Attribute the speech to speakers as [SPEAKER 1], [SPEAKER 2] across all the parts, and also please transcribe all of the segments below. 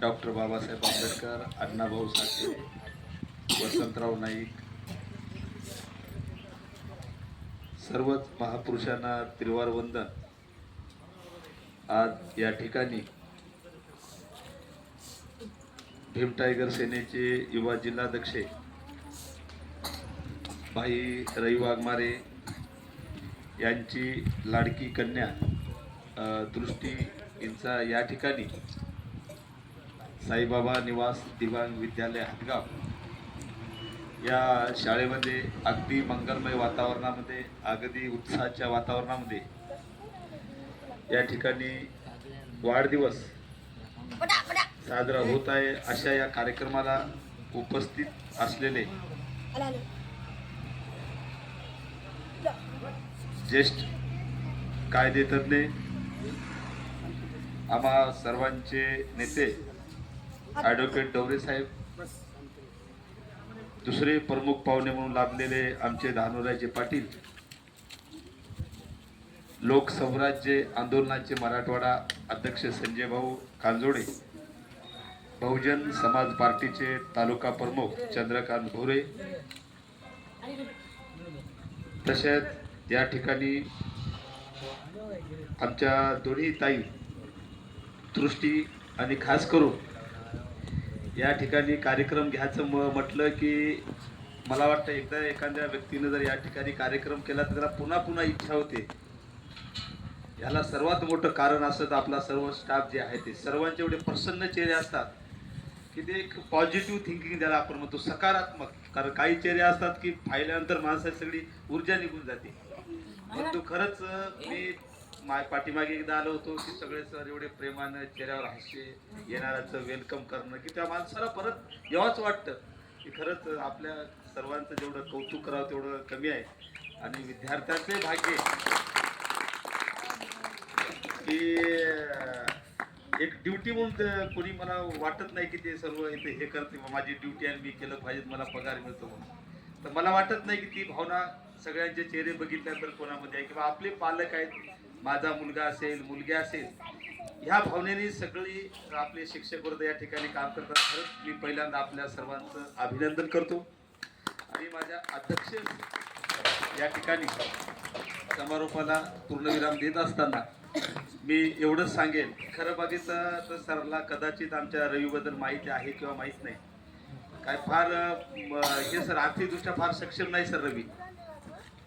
[SPEAKER 1] Doctor Babasaheb Ambedkar Annabhau Sathe Vasantrao Naik सर्वच महापुरुषांना त्रिवार वंदन. आज या ठिकाणी भीम टायगर सेनेचे युवा जिल्हाध्यक्ष भाई रवी वाघमारे यांची लाडकी कन्या दृष्टी यांचा या ठिकाणी साईबाबा निवास दिवांग विद्यालय हदगाव. या शाळेमध्ये अगदी मंगलमय वातावरणामध्ये अगदी उत्साहाच्या वातावरणामध्ये या ठिकाणी वाढदिवस साजरा होत आहे. अशा या कार्यक्रमाला उपस्थित असलेले ज्येष्ठ कायदेतज्ञ आम्हा सर्वांचे नेते ॲडव्होकेट डवरे साहेब दुसरे प्रमुख पाहुणे म्हणून लाभलेले आमचे धानुराजे पाटील लोकसवराज्य आंदोलनाचे मराठवाडा अध्यक्ष संजय भाऊ कांजोडे बहुजन समाज पार्टीचे तालुका प्रमुख चंद्रकांत भोरे तसेच या ठिकाणी आमच्या दोन्ही ताई दृष्टी आणि खास करून या ठिकाणी कार्यक्रम घ्यायचं म म्हटलं की मला वाटतं एकदा एखाद्या व्यक्तीनं जर या ठिकाणी कार्यक्रम केला तर त्याला पुन्हा पुन्हा इच्छा होते. याला सर्वात मोठं कारण असतं आपला सर्व स्टाफ जे आहे ते सर्वांचे एवढे प्रसन्न चेहरे असतात की ते एक पॉझिटिव्ह थिंकिंग द्यायला आपण म्हणतो सकारात्मक. कारण काही चेहरे असतात की पाहिल्यानंतर माणसाची सगळी ऊर्जा निघून जाते. परंतु खरंच मी मा पाठीमागे एकदा आलो होतो की सगळे सर एवढे प्रेमानं चेहऱ्यावर हास्य येणाऱ्याचं वेलकम करणं की त्या माणसाला परत एवच वाटतं की खरंच आपल्या सर्वांचं जेवढं कौतुक करावं तेवढं कमी आहे. आणि विद्यार्थ्यांचे भाग्य की एक ड्युटी म्हणून कोणी मला वाटत नाही की ते सर्व इथे हे करते माझी ड्युटी आणि मी केलं पाहिजे मला पगार मिळतो म्हणून. तर मला वाटत नाही की ती भावना सगळ्यांचे चेहरे बघितल्यानंतर कोणामध्ये आहे किंवा आपले पालक आहेत. माझा मुलगा असेल मुलगी असेल ह्या भावनेने सगळी आपले शिक्षक वर्ग या ठिकाणी काम करतात. खरंच मी पहिल्यांदा आपल्या सर्वांचं अभिनंदन करतो. आणि माझ्या अध्यक्ष या ठिकाणी समारोपाला पूर्णविराम देत असताना मी एवढंच सांगेन खरं बघितलं तर सरला कदाचित आमच्या रवीबद्दल माहिती आहे किंवा माहीत नाही. काय फार हे सर आर्थिकदृष्ट्या फार सक्षम नाही सर रवी.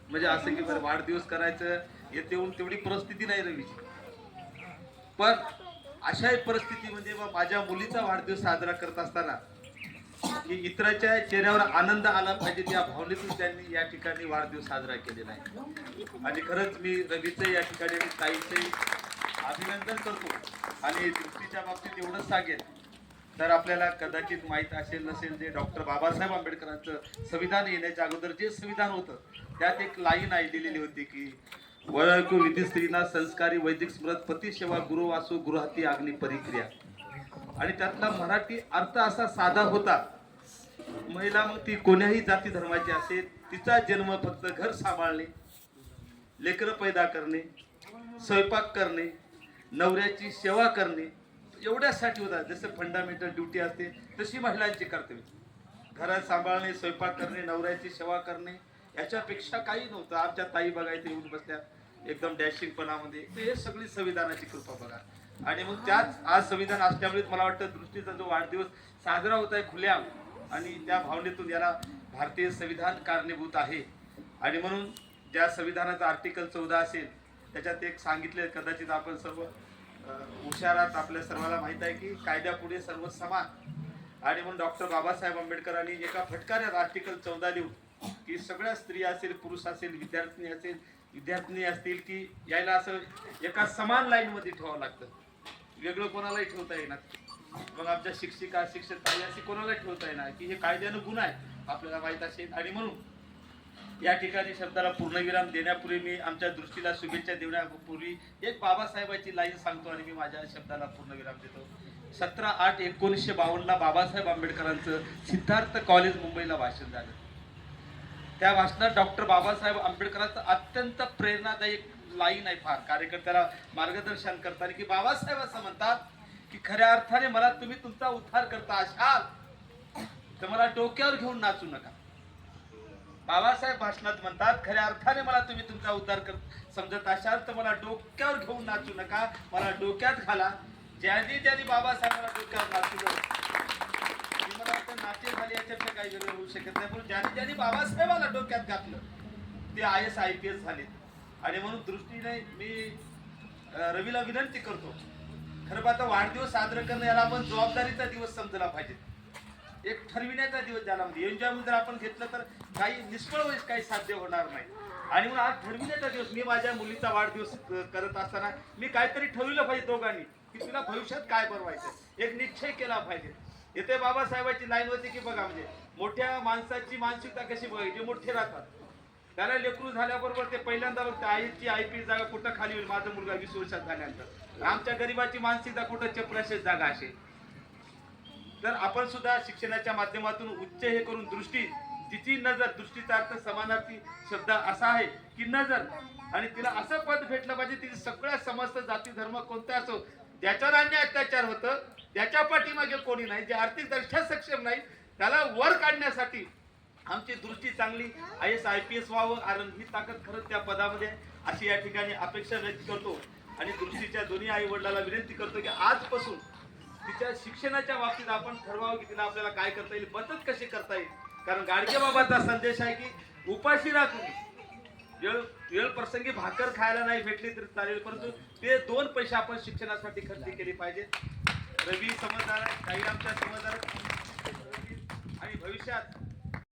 [SPEAKER 1] म्हणजे असं की बरं वाढदिवस करायचं येते येऊन तेवढी परिस्थिती नाही रवीची. पण अशाही परिस्थितीमध्ये मग माझ्या मुलीचा वाढदिवस साजरा करत असताना की इतराच्या चेहऱ्यावर आनंद आला पाहिजे त्या भावनेतून त्यांनी या ठिकाणी वाढदिवस साजरा केलेला आहे. आणि खरंच मी रवीचं या ठिकाणी आणि अभिनंदन करतो. आणि दृष्टीच्या बाबतीत एवढंच सांगेन. तर आपल्याला कदाचित माहीत असेल नसेल जे डॉक्टर बाबासाहेब आंबेडकरांचं संविधान येण्याच्या अगोदर जे संविधान होतं त्यात एक लाईन आई दिलेली होती की वळकू विधी स्त्रीना संस्कारी वैदिक स्मृत पती सेवा गुरु वासू गृहाती अग्नी परिक्रिया. आणि त्यातला मराठी अर्थ असा साधा होता महिला मग ती कोण्याही जाती धर्माची असेल तिचा जन्म फक्त घर सांभाळणे लेकरं पैदा करणे स्वयंपाक करणे नवऱ्याची सेवा करणे एवढ्यासाठी होता. जसं फंडामेंटल ड्युटी असते तशी महिलांची कर्तव्य. घरात सांभाळणे स्वयंपाक करणे नवऱ्याची सेवा करणे याच्यापेक्षा काही नव्हतं. आमच्या ताई बघायचं येऊन बसल्या. एकदम डॅशिंगपणामध्ये. हे सगळी संविधानाची कृपा बघा. आणि मग त्याच आज संविधान असल्यामुळे मला वाटतं दृष्टीचा जो वाढदिवस साजरा होत आहे खुल्याम आणि त्या भावनेतून याला भारतीय संविधान कारणीभूत आहे. आणि म्हणून ज्या संविधानाचा आर्टिकल चौदा असेल त्याच्यात एक सांगितले कदाचित आपण सर्व हुशारात आपल्या सर्वांना माहीत आहे की कायद्यापुढे सर्व समान आणि म्हणून डॉक्टर बाबासाहेब आंबेडकरांनी एका फटकाऱ्यात आर्टिकल चौदा लिहून की सगळ्या स्त्री असेल पुरुष असेल विद्यार्थी असेल विद्यार्थिनी असतील की यायला असं एका समान लाईनमध्ये ठेवावं लागतं. वेगळं कोणालाही ठेवता येणार. मग आमच्या शिक्षिका शिक्षक अशी असे कोणाला ठेवता येणार की हे कायद्यानं गुन्हा आहे आपल्याला माहीत असेल. आणि म्हणून या ठिकाणी शब्दाला पूर्णविराम देण्यापूर्वी मी आमच्या दृष्टीला शुभेच्छा देण्यापूर्वी एक बाबासाहेबाची लाईन सांगतो आणि मी माझ्या शब्दाला पूर्णविराम देतो. सतरा आठ एकोणीसशे बावन्नला बाबासाहेब आंबेडकरांचं सिद्धार्थ कॉलेज मुंबईला भाषण झालं. त्या भाषणात डॉक्टर बाबासाहेब आंबेडकरांचं अत्यंत प्रेरणादायक लाईन आहे फार. कार्यकर्त्याला मार्गदर्शन करताना की बाबासाहेब असं म्हणतात की खऱ्या अर्थाने मला तुम्ही तुमचा उद्धार करता असाल तर मला डोक्यावर घेऊन नाचू नका. बाबासाहेब भाषणात म्हणतात खऱ्या अर्थाने मला तुम्ही तुमचा उद्धार कर समजत असाल तर मला डोक्यावर घेऊन नाचू नका मला डोक्यात घाला. ज्यांनी ज्यांनी बाबासाहेबांना डोक्यावर नाचू मी नाट्य झाली याच्यापेक्षा काही वेगळं होऊ शकत नाही. पण ज्यांनी ज्यांनी बाबासाहेबाला डोक्यात घातलं ते I S I P S झाले आणि म्हणून दृष्टीने मी रवीला विनंती करतो खरं पाहता वाढदिवस साजरा करणं याला आपण जबाबदारीचा दिवस समजला पाहिजे. एक ठरविण्याचा दिवस ज्याला म्हणजे एन्जॉयमेंट जर आपण घेतलं तर काही निष्फळ होईल काही साध्य होणार नाही. आणि म्हणून आज ठरविण्याचा दिवस मी माझ्या मुलीचा वाढदिवस करत असताना मी काहीतरी ठरविलं पाहिजे दोघांनी की तुला भविष्यात काय बनवायचं एक निश्चय केला पाहिजे. इथे बाबासाहेबांची लाईन होती की बघा म्हणजे मोठ्या माणसाची मानसिकता कशी बघायची जे मोठे राहतात. त्याला लेकरू झाल्याबरोबर ते पहिल्यांदा बघते आईची आय पी जागा कुठं खाली होईल? माझा मुलगा वीस वर्षात झाल्यानंतर. आमच्या गरीबाची मानसिकता कुठं चपराशेच जागा असेल तर आपण सुद्धा शिक्षणाच्या माध्यमातून उच्च हे करून दृष्टी तिची नजर दृष्टीचा अर्थ समानार्थी शब्द असा आहे की नजर. आणि तिला असं पद भेटलं पाहिजे तिथे सगळ्या समस्त जाती धर्म कोणता असो त्याच्यावर अन्य अत्याचार होतं. ज्याच्या पाठीमागे कोणी नाही जे आर्थिक दृष्ट्या सक्षम नाही त्याला वर काढण्यासाठी आमची दृष्टी चांगली I S I P S व्हावं कारण ही ताकद खरंच त्या पदामध्ये अशी या ठिकाणी अपेक्षा व्यक्त करतो आणि दृष्टीच्या दोन्ही आई वडिलांना विनंती करतो की आजपासून तिच्या शिक्षणाच्या बाबतीत आपण ठरवावं की तिला आपल्याला काय करता येईल बचत कशी करता येईल. कारण गाडगे बाबाचा संदेश आहे की उपाशी राहा तुम्ही वेळ वेळ प्रसंगी भाकर खायला नाही भेटली तरी चालेल परंतु ते दोन पैसे आपण शिक्षणासाठी खर्च केले पाहिजे. रवी समजदार काही आमच्या समजदार आणि भविष्यात